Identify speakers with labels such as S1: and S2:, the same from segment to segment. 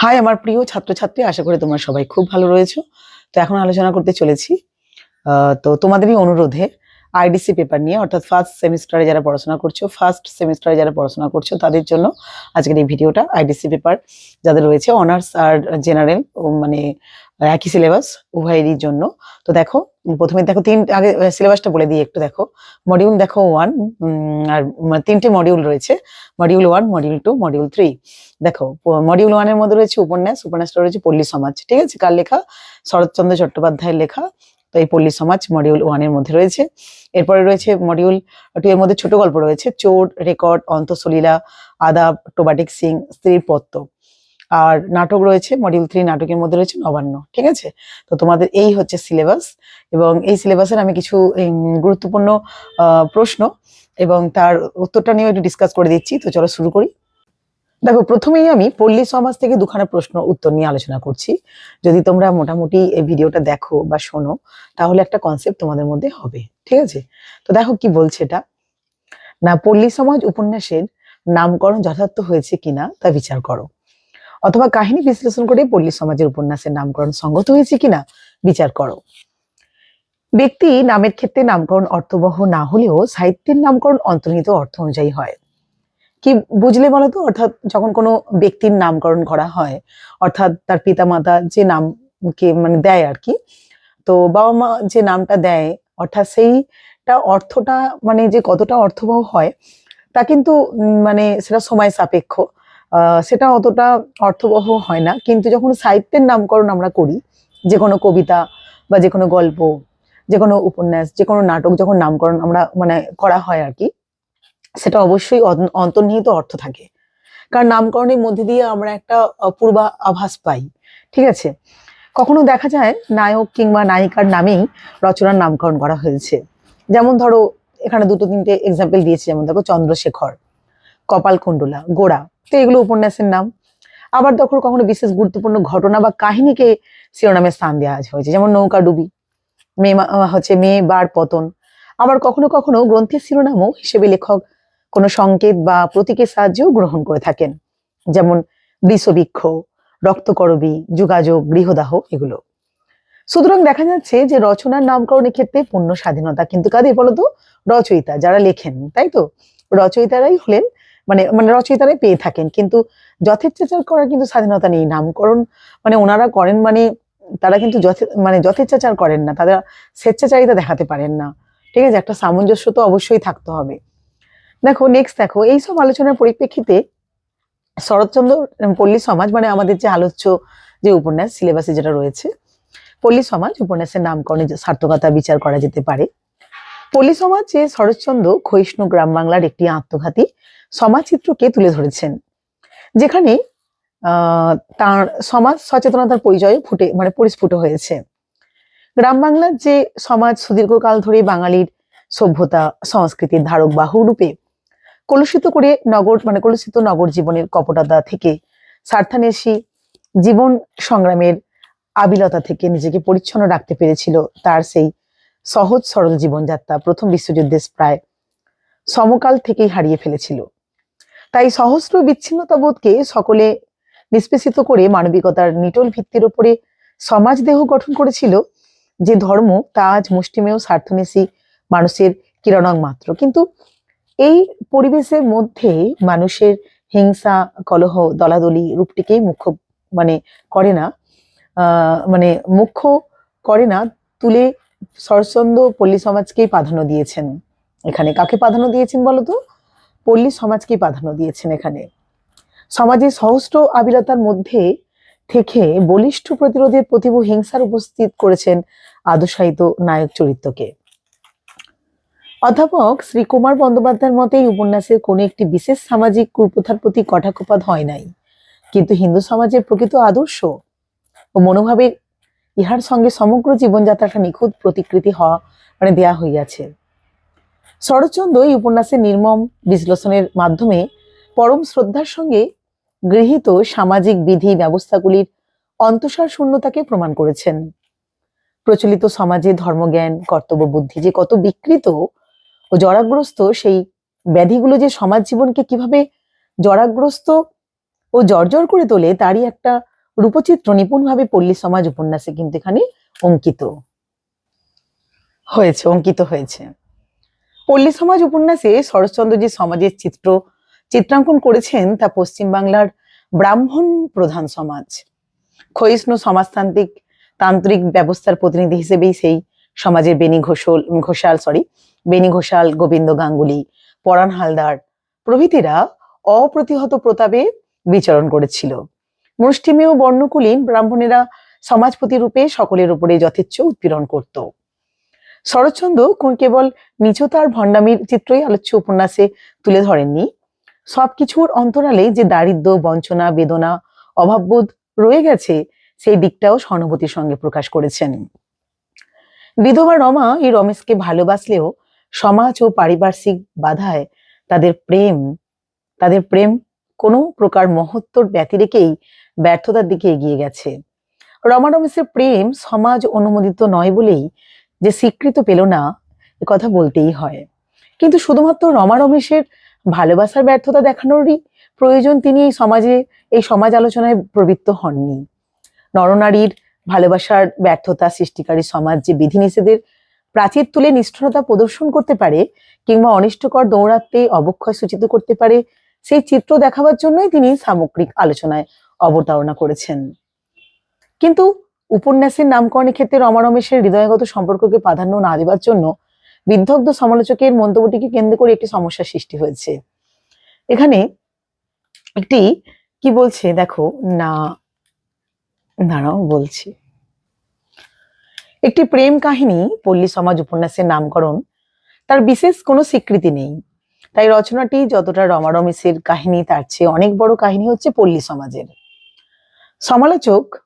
S1: High আমার প্রিয় ছাত্রছাত্রী, আশা করি তোমরা সবাই খুব ভালো রয়েছো। তো এখন আলোচনা করতে চলেছি। তো তোমাদেরই অনুরোধে আইডিসি পেপার নিয়ে, অর্থাৎ ফার্স্ট সেমিস্টারে যারা পড়াশোনা করছ ফার্স্ট সেমিস্টারে যারা পড়াশোনা করছ, তাদের জন্য আজকের এই ভিডিওটা আইডিসি পেপার যাদের রয়েছে অনার্স আর জেনারেল মানে একই সিলেবাস উভয়েরই জন্য। তো দেখো, প্রথমে দেখো তিন, আগে সিলেবাসটা বলে দিই একটু দেখো। মডিউল দেখো ওয়ান আর তিনটে মডিউল রয়েছে। Module one module two module three দেখো মডিউল ওয়ানের মধ্যে রয়েছে উপন্যাস, উপন্যাসটা রয়েছে পল্লী সমাজ। ঠিক আছে? কার লেখা? শরৎচন্দ্র চট্টোপাধ্যায়ের লেখা। তো এই পল্লী সমাজ মডিউল ওয়ানের মধ্যে রয়েছে। এরপরে রয়েছে মডিউল টু এর মধ্যে ছোট গল্প রয়েছে, চোর, রেকর্ড, অন্তঃসলীলা, আদাব, টোবাটিক সিং, স্ত্রীর পত্ত। আর নাটক রয়েছে মডিউল থ্রি নাটকের মধ্যে রয়েছে নবান্ন, ঠিক আছে? তো তোমাদের এই হচ্ছে সিলেবাস এবং এই সিলেবাসের আমি কিছু গুরুত্বপূর্ণ প্রশ্ন এবং তার উত্তরটা নিয়ে একটু ডিসকাস করে দিচ্ছি। তো চলো শুরু করি। দেখো, প্রথমেই আমি পল্লী সমাজ থেকে দুখানা প্রশ্ন উত্তর নিয়ে আলোচনা করছি। যদি তোমরা মোটামুটি এই ভিডিওটা দেখো বা শোনো, তাহলে একটা কনসেপ্ট তোমাদের মধ্যে হবে, ঠিক আছে? তো দেখো কি বলছে এটা। না, পল্লী সমাজ উপন্যাসের নামকরণ যথার্থ হয়েছে কিনা তা বিচার করো। অথবা কাহিনী বিশ্লেষণ করে পল্লী সমাজের উপন্যাসের নামকরণ সঙ্গত হয়েছে কিনা বিচার করো। ব্যক্তি নামের ক্ষেত্রে নামকরণ অর্থবহ না হলেও সাহিত্যের নামকরণ অন্তর্নিহিত অর্থ অনুযায়ী হয়। কি বুঝলে বলো তো অর্থাৎ যখন কোনো ব্যক্তির নামকরণ করা হয়, অর্থাৎ তার পিতামাতা যে নামকে মানে দেয় আর কি, তো বাবা মা যে নামটা দেয়, অর্থাৎ সেইটা অর্থটা মানে যে কতটা অর্থবহ হয়, তা কিন্তু মানে সেটা সময় সাপেক্ষ। সেটা অতটা অর্থবহ হয় না। কিন্তু যখন সাহিত্যের নামকরণ আমরা করি, যে কোনো কবিতা বা যে কোনো গল্প, যে কোনো উপন্যাস, যে কোনো নাটক যখন নামকরণ আমরা মানে করা হয় আর কি সেটা অবশ্যই অন- অন্তর্নিহিত অর্থ থাকে। কারণ নামকরণের মধ্যে দিয়ে আমরা একটা পূর্বা আভাস পাই, ঠিক আছে? কখনো দেখা যায় নায়ক কিংবা নায়িকার নামেই রচনার নামকরণ করা হয়েছে। যেমন ধরো, এখানে দুটো তিনটে এক্সাম্পল দিয়েছি, যেমন দেখো চন্দ্রশেখর কপালকুণ্ডলা গোড়া, তো এগুলো উপন্যাসের নাম। আবার তখন কখনো বিশেষ গুরুত্বপূর্ণ ঘটনা বা কাহিনীকে শিরোনামে স্থান দেওয়া হয়েছে, যেমন নৌকা ডুবি, মেয়ে হচ্ছে মেয়ে বার পতন। আবার কখনো কখনো গ্রন্থের শিরোনামও হিসেবে লেখক কোনো সংকেত বা প্রতীকের সাহায্যেও গ্রহণ করে থাকেন। যেমন বৃষবৃক্ষ, রক্তকরবী, যোগাযোগ, গৃহদাহ এগুলো। সুতরাং দেখা যাচ্ছে যে রচনার নামকরণের ক্ষেত্রে পূর্ণ স্বাধীনতা কিন্তু কাদের বলতো? রচয়িতা যারা লেখেন, তাই তো? রচয়িতারাই হলেন মানে মানে রচয়িতারাই পেয়ে থাকেন। কিন্তু যথেচ্ছাচার করার কিন্তু স্বাধীনতা নেই। নামকরণ মানে ওনারা করেন মানে তারা কিন্তু মানে যথেচ্ছাচার করেন না। তারা স্বেচ্ছাচারিতা দেখাতে পারেন না। ঠিক আছে? একটা সামঞ্জস্য তো অবশ্যই থাকতে হবে। দেখো নেক্সট দেখো, এইসব আলোচনার পরিপ্রেক্ষিতে শরৎচন্দ্র পল্লী সমাজ মানে আমাদের যে আলোচ্য যে উপন্যাস সিলেবাসে যেটা রয়েছে, পল্লী সমাজ উপন্যাসের নামকরণে সার্থকতা বিচার করা যেতে পারে। পল্লী সমাজ যে শরৎচন্দ্র ক্ষয়িষ্ণু গ্রাম বাংলার একটি আত্মঘাতী সমাজচিত্রকে তুলে ধরেছেন, যেখানে তার সমাজ সচেতনতার পরিচয় ফুটে মানে পরিস্ফুট হয়েছে। গ্রাম বাংলার যে সমাজ সুদীর্ঘকাল ধরে বাঙালির সভ্যতা, সংস্কৃতির ধারক বাহু রূপে কলুষিত করে নগর মানে কলুষিত নগর জীবনের কপটতা থেকে স্বার্থান্বেষী জীবন সংগ্রামের আবিলতা থেকে নিজেকে পরিচ্ছন্ন রাখতে পেরেছিল তার সেই সহজ সরল জীবনযাত্রা প্রথম বিশ্বযুদ্ধের প্রায় সমকাল থেকেই হারিয়ে ফেলেছিল। তাই সহস্র বিচ্ছিন্নতাবোধকে সকলে নিষ্পেষিত করে মানবিকতার নিটল ভিত্তির উপরে সমাজ দেহ গঠন করেছিল যে ধর্ম তা আজ মুষ্টিমেয় স্বার্থনেশী মানুষের কিরণং মাত্র। কিন্তু এই পরিবেশের মধ্যে মানুষের হিংসা, কলহ, দলাদলি রূপটিকেই মুখ্য মানে করে না। মানে মুখ্য করে না, তুলে শরৎচন্দ্র পল্লী সমাজকেই প্রাধান্য দিয়েছেন এখানে। কাকে প্রাধান্য দিয়েছেন বলতো পল্লী সমাজকেই প্রাধান্য দিয়েছেন এখানে। সমাজে সহস্র আবিলতার মধ্যে থেকে বলিষ্ঠ প্রতিরোধের প্রতিভু হিংসার উপস্থিত করেছেন আদর্শায়িত নায়ক চরিত্রকে। অধ্যাপক শ্রী কুমার বন্দ্যোপাধ্যায়ের মতে এই উপন্যাসের কোনো একটি বিশেষ সামাজিক কুপ্রথার প্রতি কটাক্ষপাত হয় নাই। কিন্তু হিন্দু সমাজের প্রকৃত আদর্শ ও মনোভাবের ইহার সঙ্গে সমগ্র জীবনযাত্রাটা নিখুঁত প্রতিকৃতি হওয়া মানে দেয়া হইয়াছে। শরৎচন্দ্র এই উপন্যাসের নির্মম বিশ্লেষণের মাধ্যমে পরম শ্রদ্ধার সঙ্গে গৃহীত সামাজিক বিধি ব্যবস্থাগুলির অন্তঃসার শূন্যতাকে প্রমাণ করেছেন। প্রচলিত সমাজে ধর্মজ্ঞান কর্তব্য বুদ্ধি যে কত বিকৃত ও জরাগ্রস্ত সেই ব্যাধিগুলো যে সমাজ জীবনকে কীভাবে জরাগ্রস্ত ও জর্জর করে তোলে, তারই একটা রূপচিত্র নিপুণভাবে পল্লী সমাজ উপন্যাসে কিন্তু এখানে অঙ্কিত হয়েছে অঙ্কিত হয়েছে। পল্লী সমাজ উপন্যাসে শরৎচন্দ্র যে সমাজের চিত্র চিত্রাঙ্কন করেছেন তা পশ্চিমবাংলার ব্রাহ্মণ প্রধান সমাজ। ক্ষয়িষ্ণু সমাজতান্ত্রিক, তান্ত্রিক ব্যবস্থার প্রতিনিধি হিসেবেই সেই সমাজের বেনি ঘোষাল ঘোষাল সরি বেনি ঘোষাল, গোবিন্দ গাঙ্গুলি, পরাণ হালদার প্রভৃতিরা অপ্রতিহত প্রতাপে বিচরণ করেছিল। মুষ্টিমেয় বর্ণকুলীন ব্রাহ্মণেরা সমাজপতি রূপে সকলের উপরে যথেচ্ছ উৎপীড়ন করত। শরৎচন্দ্র কেবল নিচতার ভণ্ডামির চিত্রই আলোচ্য উপন্যাসে তুলে ধরেননি। সবকিছুর অন্তরালে যে দারিদ্র, বঞ্চনা, বেদনা, অভাববোধ রয়ে গেছে, সেই দিকটাও সহানুভূতির সঙ্গে প্রকাশ করেছেন। বিধবা রমা এই রমেশকে ভালোবাসলেও সমাজ ও পারিপার্শ্বিক বাধায় তাদের প্রেম তাদের প্রেম কোনো প্রকার মহত্তর ব্যতি রেখেই ব্যর্থতার দিকে এগিয়ে গেছে। রমা রমেশের প্রেম সমাজ অনুমোদিত নয় বলেই যে স্বীকৃত পেল না, এ কথা বলতেই হয়। কিন্তু শুধুমাত্র রমা রমেশের ভালোবাসার ব্যর্থতা দেখানোরই প্রয়োজন তিনি এই সমাজে, এই সমাজ আলোচনায় প্রবৃত্ত হননি। নরনারীর ভালোবাসার ব্যর্থতা সৃষ্টিকারী সমাজ যে বিধিনিষেধের প্রাচীর তুলে নিষ্ঠুরতা প্রদর্শন করতে পারে কিংবা অনিষ্টকর দৌড়াতে অবক্ষয় সূচিত করতে পারে, সেই চিত্র দেখাবার জন্যই তিনি সামগ্রিক আলোচনায় অবতারণা করেছেন। কিন্তু উপন্যাসের নামকরণের ক্ষেত্রে রমা রমেশের হৃদয়গত সম্পর্ককে প্রাধান্য না দেওয়ার জন্য বিদ্ধগ্ধ সমালোচকের মন্তব্যটিকে কেন্দ্র করে একটি সমস্যার সৃষ্টি হয়েছে। এখানে একটি কি বলছে? দেখো, না, দাঁড়াও, বলছি। একটি প্রেম কাহিনী পল্লী সমাজ উপন্যাসের নামকরণ। তার বিশেষ কোনো স্বীকৃতি নেই। তাই রচনাটি যতটা রমা রমেশের কাহিনী, তার চেয়ে অনেক বড় কাহিনী হচ্ছে পল্লী সমাজের। সমালোচক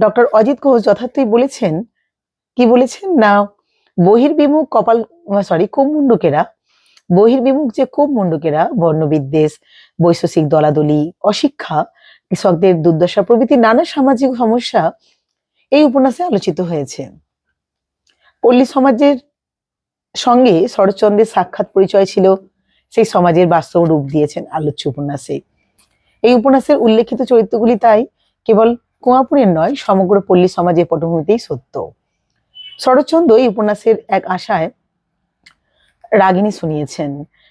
S1: ডক্টর অজিত ঘোষ যথার্থই বলেছেন, কি বলেছেন? না, বহির্বিমুখ কপাল, সরি কুমুন্ডকেরা বহির্বিমুখ যে কুমুন্ডকেরা বর্ণবিদ্বেষ বৈশ্বিক দলাদলি, অশিক্ষা, কৃষকদের দুর্দশা প্রভৃতি নানা সামাজিক সমস্যা এই উপন্যাসে আলোচিত হয়েছে। পল্লী সমাজের সঙ্গে শরৎচন্দ্রের সাক্ষাৎ পরিচয় ছিল, সেই সমাজের বাস্তব রূপ দিয়েছেন আলোচ্য উপন্যাসে। এই উপন্যাসের উল্লেখিত চরিত্রগুলি তাই কেবল কুয়াপুরের নয়, সমগ্র পল্লী সমাজের পটভূমিতেই সত্য। শরৎচন্দ্র এই উপন্যাসের এক আশায় রাগিনী শুনিয়েছেন,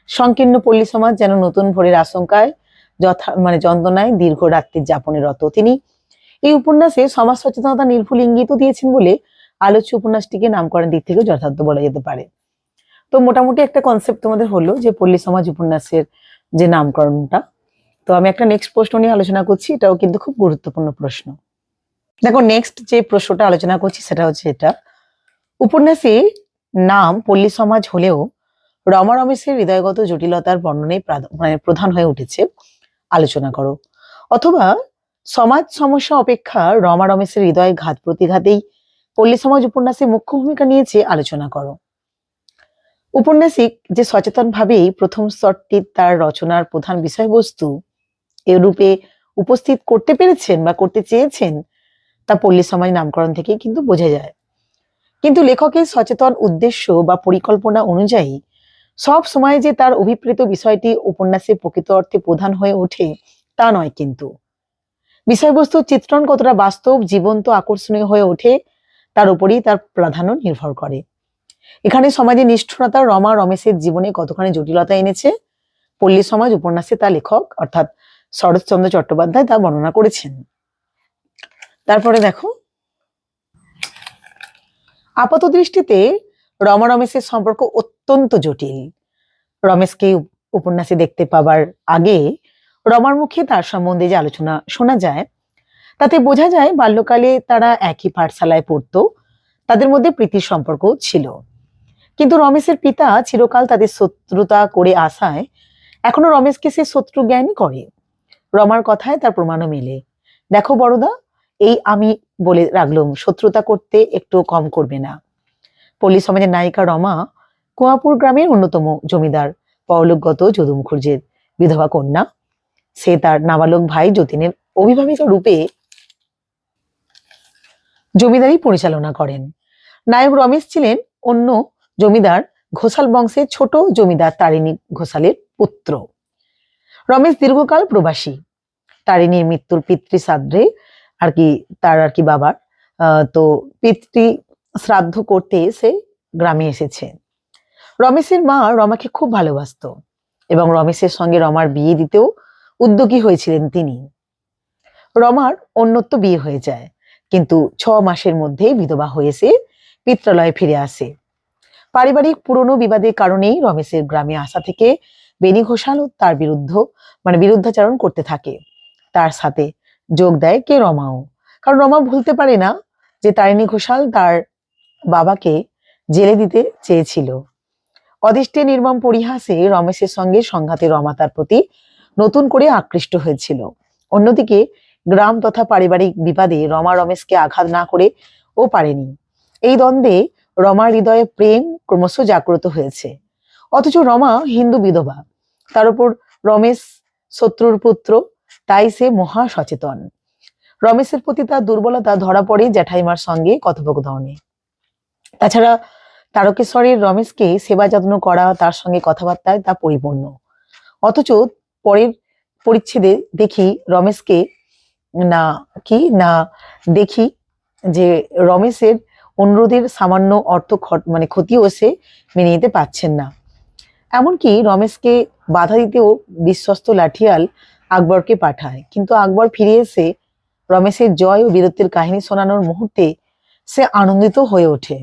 S1: সংকীর্ণ পল্লী সমাজ যেন নতুন ভোরের আশঙ্কায় যথা মানে যন্ত্রণায় দীর্ঘ রাত্রির যাপনে রত। তিনি এই উপন্যাসে সমাজ সচেতনতা নির্ভুল ইঙ্গিত দিয়েছেন বলে আলোচ্য উপন্যাসটিকে নামকরণ দিক থেকে যথার্থ বলা যেতে পারে। তো মোটামুটি একটা কনসেপ্ট তোমাদের হলো যে পল্লী সমাজ উপন্যাসের যে নামকরণটা। তো আমি একটা নেক্সট প্রশ্ন নিয়ে আলোচনা করছি, এটাও কিন্তু খুব গুরুত্বপূর্ণ প্রশ্ন। দেখো নেক্সট যে প্রশ্নটা আলোচনা করছি সেটা হচ্ছে এটা। উপন্যাসে নাম পল্লী সমাজ হলেও রমা রমেশের হৃদয়গত জটিলতার বর্ণনাই প্রাধ- মানে প্রধান হয়ে উঠেছে। আলোচনা করো। অথবা সমাজ সমস্যা অপেক্ষা রমা রমেশের হৃদয় ঘাত প্রতিঘাতেই পল্লী সমাজ উপন্যাসে মুখ্য ভূমিকা নিয়েছে আলোচনা করো। উপন্যাসিক যে সচেতন ভাবেই প্রথম স্তরটি তার রচনার প্রধান বিষয়বস্তু, এ রূপে উপস্থিত করতে পেরেছেন বা করতে চেয়েছেন তা পল্লী সমাজ নামকরণ থেকে কিন্তু বোঝা যায়। কিন্তু লেখকের সচেতন উদ্দেশ্য বা পরিকল্পনা অনুযায়ী সব সময় যে তার অভিপ্রেত বিষয়টি উপন্যাসে প্রকৃত অর্থে প্রধান হয়ে ওঠে তা নয় কিন্তু। বিষয়বস্তুর চিত্রণ কতটা বাস্তব, জীবন্ত, আকর্ষণীয় হয়ে ওঠে, তার উপরেই তার প্রাধান্য নির্ভর করে। এখানে সমাজে নিষ্ঠুরতা রমা রমেশের জীবনে কতখানি জটিলতা এনেছে, পল্লী সমাজ উপন্যাসে তা লেখক, অর্থাৎ শরৎচন্দ্র চট্টোপাধ্যায় তা বর্ণনা করেছেন। তারপরে দেখো, আপাত দৃষ্টিতে রমা রমেশের সম্পর্ক অত্যন্ত জটিল। রমেশকে উপ- উপন্যাসে দেখতে পাবার আগে রমার মুখে তার সম্বন্ধে যে আলোচনা শোনা যায়, তাতে বোঝা যায় বাল্যকালে তারা একই পাঠশালায় পড়তো, তাদের মধ্যে প্রীতির সম্পর্ক ছিল। কিন্তু রমেশের পিতা চিরকাল তাদের শত্রুতা করে আসায় এখনও রমেশকে সে শত্রু জ্ঞানই করে। রমার কথায় তার প্রমাণও মেলে। দেখো বড়দা, এই আমি বলে রাখলাম, শত্রুতা করতে একটু কম করবে না। পল্লী সমাজের নায়িকা রমা কুয়াপুর গ্রামের অন্যতম জমিদার, পরলোকগত যদু মুখুর্জের বিধবা কন্যা সে তার নাবালক ভাই যতীনের অভিভাবিকা রূপে জমিদারি পরিচালনা করেন। নায়ক রমেশ ছিলেন অন্য জমিদার ঘোষাল বংশের ছোট জমিদার তারিণী ঘোষালের পুত্র। রমেশ দীর্ঘকাল প্রবাসী। তারিণীর মৃত্যুর পিতৃ শ্রাদ্ধে আর কি তার আর কি বাবার তো পিতৃ শ্রাদ্ধ করতে এসে গ্রামে এসেছে। রমেশের মা রমাকে খুব ভালোবাসতো এবং রমেশের সঙ্গে রমার বিয়ে দিতেও উদ্যোগী হয়েছিলেন তিনি। রমার অন্যত্ব বিয়ে হয়ে যায়, কিন্তু ছ মাসের মধ্যেই বিধবা হয়েছে পিত্রালয়ে ফিরে আসে। পারিবারিক পুরনো বিবাদের কারণেই রমেশের গ্রামে আসা থেকে বেনি ঘোষালও তার বিরুদ্ধ মানে বিরুদ্ধাচারণ করতে থাকে। তার সাথে যোগ দেয় কে রমাও। কারণ রমা ভুলতে পারে না যে তারিণী ঘোষাল তার বাবাকে জেলে দিতে চেয়েছিল। অদিষ্টে নির্মম পরিহাসে রমেশের সঙ্গে সংঘাতে রমা তার প্রতি নতুন করে আকৃষ্ট হয়েছিল। অন্যদিকে গ্রাম তথা পারিবারিক বিবাদে রমা রমেশকে আঘাত না করে ও পারেনি। এই দ্বন্দ্বে রমার হৃদয়ে প্রেম ক্রমশ জাগ্রত হয়েছে। অথচ রমা হিন্দু বিধবা। তার উপর রমেশ শত্রুর পুত্র, তাই সে মহা সচেতন রমেশের প্রতি তার দুর্বলতা ধরা পড়ে জ্যাঠাইমার সঙ্গে কথোপকথনে। তাছাড়া তারকেশ্বরের রমেশকে সেবা যত্ন করা তার সঙ্গে কথাবার্তায় তা পরিপূর্ণ। অথচ পরের পরিচ্ছেদে দেখি রমেশকে না, কি? না, দেখি যে রমেশের অনুরোধের সামান্য অর্থ মানে ক্ষতিও সে মেনে নিতে পারছেন না। এমনকি রমেশকে বাধা দিতেও বিশ্বস্ত লাঠিয়াল আকবরকে পাঠায়। কিন্তু আকবর ফিরে এসে রমেশের জয় ও বীরত্বের কাহিনী শোনানোর মুহূর্তে সে আনন্দিত হয়ে ওঠে।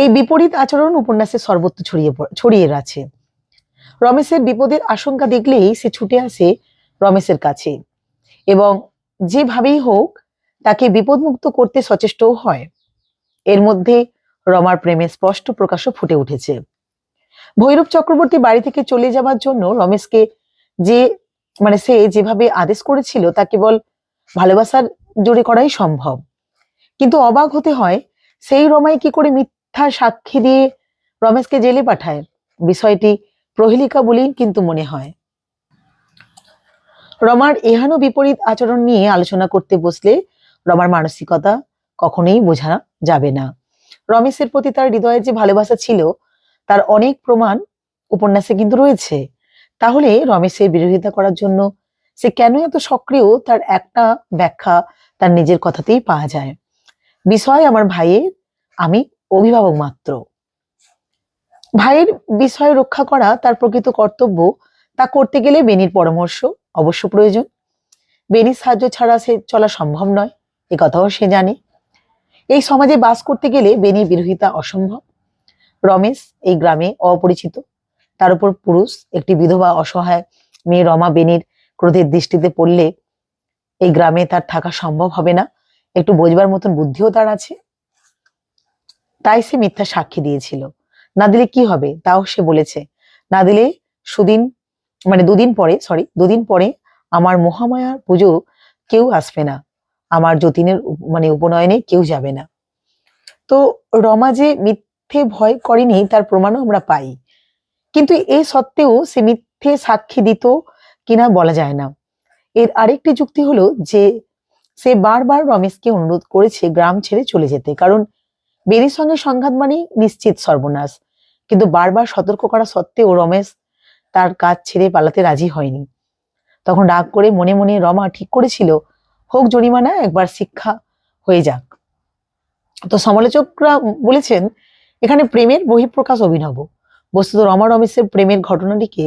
S1: এই বিপরীত আচরণ উপন্যাসে সর্বত্র ছড়িয়ে ছড়িয়ে আছে রমেশের বিপদের আশঙ্কা দেখলেই সে ছুটে আসে রমেশের কাছে। এবং যেভাবেই হোক, তাকে বিপদমুক্ত করতে সচেষ্টও হয়। এর মধ্যে রমার প্রেমে স্পষ্ট প্রকাশও ফুটে উঠেছে। ভৈরব চক্রবর্তী বাড়ি থেকে চলে যাবার জন্য রমেশকে যে মানে সে যেভাবে আদেশ করেছিল, তা কেবল ভালোবাসার জোরে করাই সম্ভব। কিন্তু অবাক হতে হয়, সেই রমাই কি করে মিথ্যা সাক্ষী দিয়ে রমেশকে জেলে পাঠায়? বিষয়টি প্রহেলিকা বলেই কিন্তু মনে হয়। রমার এহানো বিপরীত আচরণ নিয়ে আলোচনা করতে বসলে রমার মানসিকতা কখনোই বোঝা যাবে না। রমেশের প্রতি তার হৃদয়ে যে ভালোবাসা ছিল, তার অনেক প্রমাণ উপন্যাসে কিন্তু রয়েছে। তাহলে রমেশের বিরোধিতা করার জন্য সে কেন এত সক্রিয়, তার একটা ব্যাখ্যা তার নিজের কথাতেই পাওয়া যায়। বিষয় আমার ভাইয়ের, আমি অভিভাবক মাত্র। ভাইয়ের বিষয় রক্ষা করা তার প্রকৃত কর্তব্য, তা করতে গেলে বেনির পরামর্শ অবশ্য প্রয়োজন। বেনির সাহায্য ছাড়া সে চলা সম্ভব নয়, এ কথাও সে জানে। এই সমাজে বাস করতে গেলে বেনির বিরোধিতা অসম্ভব। রমেশ এই গ্রামে অপরিচিত। তার উপর পুরুষ, একটি বিধবা অসহায় মেয়ে রমা বেনির ক্রোধের দৃষ্টিতে পড়লে এই গ্রামে তার থাকা সম্ভব হবে না। একটু বোঝবার মতন বুদ্ধিও তার আছে। তাই সে মিথ্যা সাক্ষী দিয়েছিল। না দিলে কি হবে? তাও সে বলেছে। না দিলে সুদিন মানে দুদিন পরে সরি দুদিন পরে আমার মহামায়ার পুজো কেউ আসবে না। আমার যতীনের মানে উপনয়নে কেউ যাবে না। তো রমা যে মিথ্যে ভয় করেনি, তার প্রমাণও আমরা পাই। কিন্তু এ সত্ত্বেও সে মিথ্যে সাক্ষী দিত কিনা বলা যায় না। এর আরেকটি যুক্তি হলো যে, সে বারবার রমেশকে অনুরোধ করেছে গ্রাম ছেড়ে চলে যেতে। কারণ বেরির সঙ্গে সংঘাত মানেই নিশ্চিত সর্বনাশ। কিন্তু বারবার সতর্ক করা সত্ত্বেও রমেশ তার কাজ ছেড়ে পালাতে রাজি হয়নি। তখন রাগ করে মনে মনে রমা ঠিক করেছিল, হোক জরিমানা, একবার শিক্ষা হয়ে যাক। তো সমালোচকরা বলেছেন, এখানে প্রেমের বহিঃপ্রকাশ অভিনব। বস্তুত রমা রমেশের প্রেমের ঘটনাটিকে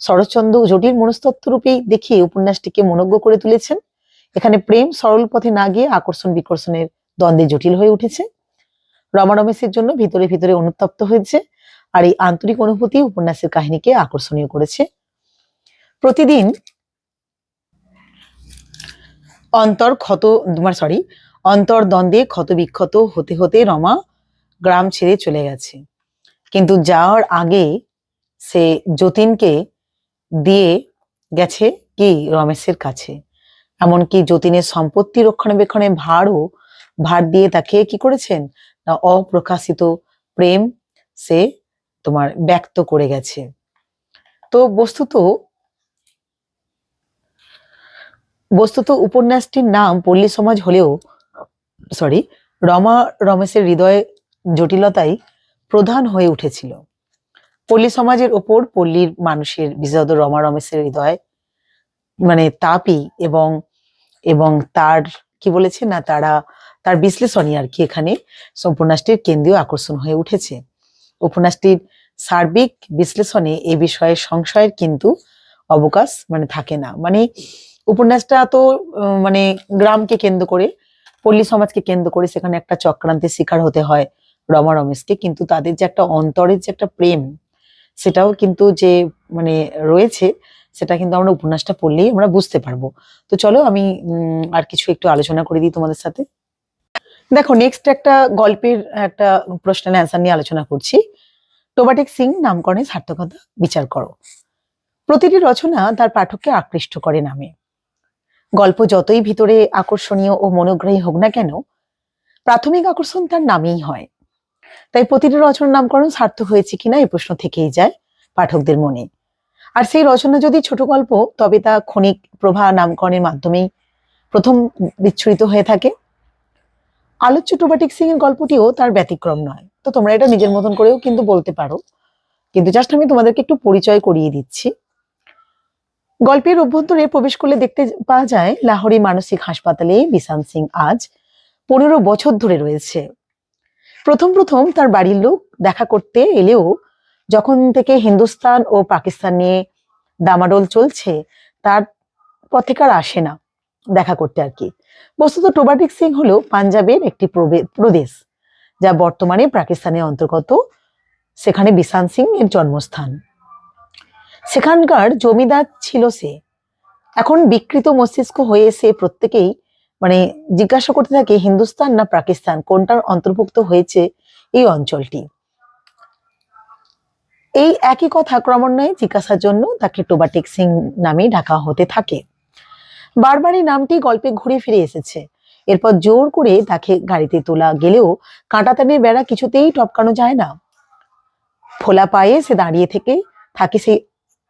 S1: শরৎচন্দ্র জটিল মনস্তত্ত্ব রূপেই দেখিয়ে উপন্যাসটিকে মনজ্ঞ করে তুলেছেন। এখানে প্রেম সরল পথে না গিয়ে আকর্ষণ বিকর্ষণের দ্বন্দ্বে জটিল হয়ে উঠেছে। রমা রমেশের জন্য ভিতরে ভিতরে অনুতপ্ত হয়েছে। আর এই আন্তরিক অনুভূতি উপন্যাসের কাহিনীকে আকর্ষণীয় করেছে। প্রতিদিন অন্তর ক্ষত মানে সরি অন্তর দ্বন্দ্বে ক্ষত বিক্ষত হতে হতে রমা গ্রাম ছেড়ে চলে গেছে। কিন্তু যাওয়ার আগে সে যতীনকে দিয়ে গেছে কি রমেশের কাছে। এমনকি যতীনের সম্পত্তি রক্ষণাবেক্ষণে ভারও ভার দিয়ে তাকে কি করেছেন? না অপ্রকাশিত প্রেম সে তোমার ব্যক্ত করে গেছে। তো বস্তুত বস্তুত উপন্যাসটির নাম পল্লী সমাজ হলেও সরি রমা রমেশের হৃদয়ে জটিলতাই প্রধান হয়ে উঠেছিল। পল্লী সমাজের ওপর পল্লীর মানুষের বিশেষত রমা রমেশের হৃদয় মানে তাপই এবং এবং তার, কি বলেছে না, তারা, তার বিশ্লেষণই আর কি এখানে উপন্যাসটির কেন্দ্রীয় আকর্ষণ হয়ে উঠেছে। উপন্যাসটির সার্বিক বিশ্লেষণে এ বিষয়ে সংশয়ের কিন্তু অবকাশ মানে থাকে না। মানে উপন্যাসটা তো মানে গ্রামকে কেন্দ্র করে, পল্লী সমাজকে কেন্দ্র করে সেখানে একটা চক্রান্তের শিকার হতে হয় রমা রমেশকে। কিন্তু তাদের যে একটা অন্তরের যে একটা প্রেম, সেটাও কিন্তু যে মানে রয়েছে, সেটা কিন্তু আমরা উপন্যাসটা পড়লেই আমরা বুঝতে পারব। তো চলো আমি আর কিছু একটু আলোচনা করে দিই তোমাদের সাথে। দেখো নেক্সট একটা গল্পের একটা প্রশ্নের অ্যান্সার নিয়ে আলোচনা করছি। টোবাটেক সিং নামকরণের সার্থকতা বিচার করো। প্রতিটি রচনা তার পাঠককে আকৃষ্ট করে নামে। গল্প যতই ভিতরে আকর্ষণীয় ও মনোগ্রাহী হোক না কেন, প্রাথমিক আকর্ষণ তার নামেই হয়। তাই প্রতিটি রচনার নামকরণ সার্থক হয়েছে কিনা এই প্রশ্ন থেকেই যায় পাঠকদের মনে। আর সেই রচনা যদি ছোট গল্প, তবে তা ক্ষণিক প্রভা নামকরণের মাধ্যমেই প্রথম বিচ্ছুরিত হয়ে থাকে। আলোচ্য টোবাটিক সিং এর গল্পটিও তার ব্যতিক্রম নয়। তো তোমরা এটা নিজের মতন করেও কিন্তু বলতে পারো। কিন্তু জাস্ট আমি তোমাদেরকে একটু পরিচয় করিয়ে দিচ্ছি। গল্পের অভ্যন্তরে প্রবেশ করলে দেখতে পাওয়া যায়, লাহোরি মানসিক হাসপাতালে বিশান সিং আজ পনেরো বছর ধরে রয়েছে। প্রথম প্রথম তার বাড়ির লোক দেখা করতে এলেও যখন থেকে হিন্দুস্তান ও পাকিস্তান নিয়ে দামাডোল চলছে, তার পথেকার আসে না। দেখা করতে আর কি। বস্তুত টোবাটিক সিং হলো পাঞ্জাবের একটি প্রদেশ, যা বর্তমানে পাকিস্তানের অন্তর্গত। সেখানে বিশান সিং এর জন্মস্থান। সেখানকার জমিদার ছিল সে। এখন বিকৃত মস্তিষ্ক হয়ে সে প্রত্যেকেই মানে জিজ্ঞাসা করতে থাকে, হিন্দুস্তান না পাকিস্তান? কোনটার অন্তর্ভুক্ত হয়েছে এই অঞ্চলটি? এই একই কথা ক্রমান্বয়ে জিজ্ঞাসার জন্য তাকে টোবাটিক সিং নামে ডাকা হতে থাকে। বারবার এই নামটি গল্পে ঘুরে ফিরে এসেছে। এরপর জোর করে তাকে গাড়িতে তোলা গেলেও কাঁটাতারের বেড়া কিছুতেই টপকানো যায় না। ফোলা পায়ে সে দাঁড়িয়ে থেকে থাকে সেই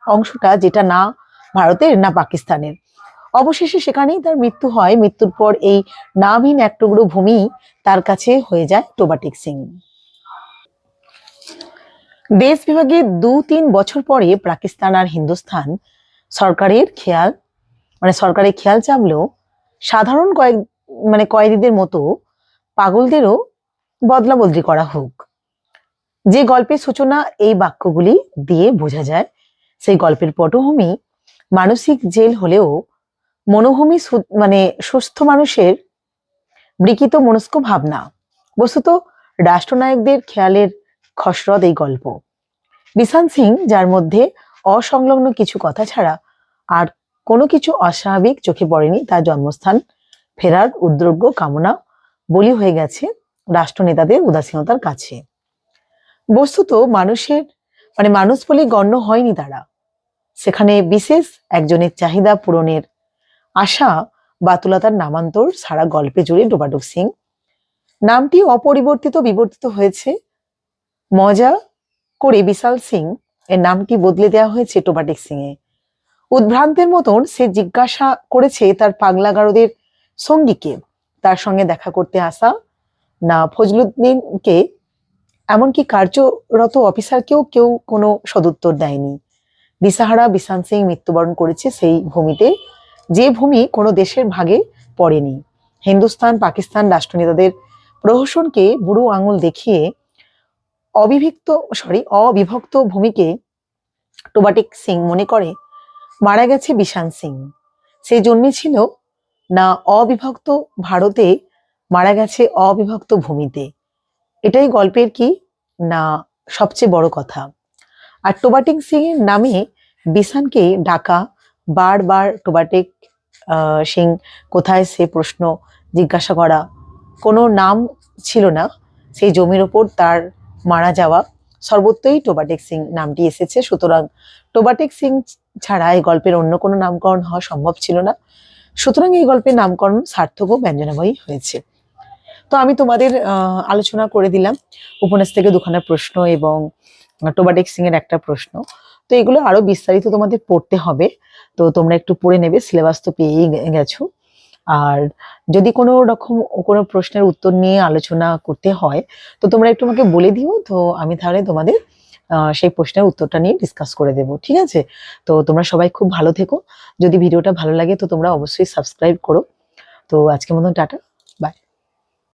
S1: অংশটা যেটা না ভারতের, না পাকিস্তানের। অবশেষে সেখানেই তার মৃত্যু হয়। মৃত্যুর পর এই নামহীন এক টুকরো ভূমি তার কাছে হয়ে যায় টোবাটিক সিং। দেশ বিভাগে দু তিন বছর পরে পাকিস্তান আর হিন্দুস্তান সরকারের খেয়াল মানে সরকারের খেয়াল চাপলেও সাধারণ কয়েক মানে কয়েদিদের মতো পাগলদেরও বদলা বদলি করা হোক। যে গল্পের সূচনা এই বাক্যগুলি দিয়ে বোঝা যায়, সেই গল্পের পটভূমি মানসিক জেল হলেও মনোভূমি মানে সুস্থ মানুষের বিকৃত মনস্ক ভাবনা। বস্তুত রাষ্ট্রনায়কদের খেয়ালের খসরত এই গল্প। বিশান সিং, যার মধ্যে অসংলগ্ন কিছু কথা ছাড়া আর কোনো কিছু অস্বাভাবিক চোখে পড়েনি, তার জন্মস্থান ফেরার উদ্যোগ্য কামনা বলি হয়ে গেছে রাষ্ট্রনেতাদের উদাসীনতার কাছে। বস্তুত মানুষের মানে মানুষ বলে গণ্য হয়নি তারা। সেখানে বিশেষ একজনের চাহিদা পূরণের আশা বাতুলতার নামান্তর সারা গল্পে জুড়ে ডোবাডুক সিং। নামটি অপরিবর্তিত বিবর্তিত হয়েছে। মজা করে বিশাল সিং এর নামটি বদলে দেওয়া হয়েছে টোবাটিক সিং এ উদ্ভ্রান্তের মতন সে জিজ্ঞাসা করেছে তার পাগলাগারদের সঙ্গীকে। তার সঙ্গে দেখা করতে আসা না ফজলুদ্দিনকে, এমনকি কার্যরত অফিসারকেও কেউ কোনো সদুত্তর দেয়নি। দিশাহারা বিশান সিং মৃত্যুবরণ করেছে সেই ভূমিতে, যে ভূমি কোনো দেশের ভাগে পড়েনি। হিন্দুস্তান, পাকিস্তান রাষ্ট্রনেতাদের প্রহসনকে বুড়ো আঙুল দেখিয়ে অবিভক্ত সরি অবিভক্ত ভূমিকে টোবাটিক সিং মনে করে মারা গেছে বিশান সিং। সে জন্মেছিল না অবিভক্ত ভারতে মারা গেছে অবিভক্ত ভূমিতে। এটাই গল্পের কি? না, সবচেয়ে বড় কথা। আর টোবাটিক সিং এর নামে বিশানকে ডাকা, বারবার টোবাটেক সিং কোথায় সে প্রশ্ন জিজ্ঞাসা করা কোনো নাম ছিল না। সেই জমির ওপর তার মারা যাওয়া সর্বত্রই টোবাটেক সিং নামটি এসেছে। সুতরাং টোবাটেক সিং ছাড়া এই গল্পের অন্য কোনো নামকরণ হওয়া সম্ভব ছিল না। সুতরাং এই গল্পের নামকরণ সার্থক ও ব্যঞ্জনাময়ী হয়েছে। তো আমি তোমাদের আলোচনা করে দিলাম উপন্যাস থেকে দুখানা প্রশ্ন এবং টোবাটেক সিং এর একটা প্রশ্ন। তো এগুলো আরও বিস্তারিত তোমাদের পড়তে হবে। তো তোমরা একটু পড়ে নেবে, সিলেবাস তো পেয়েই গেছো। আর যদি কোনো রকম কোনো প্রশ্নের উত্তর নিয়ে আলোচনা করতে হয়, তো তোমরা একটু আমাকে বলে দিও। তো আমি তাহলে তোমাদের সেই প্রশ্নের উত্তরটা নিয়ে ডিসকাস করে দেব, ঠিক আছে? তো তোমরা সবাই খুব ভালো থেকো। যদি ভিডিওটা ভালো লাগে তো তোমরা অবশ্যই সাবস্ক্রাইব করো। তো আজকের মতন টাটা।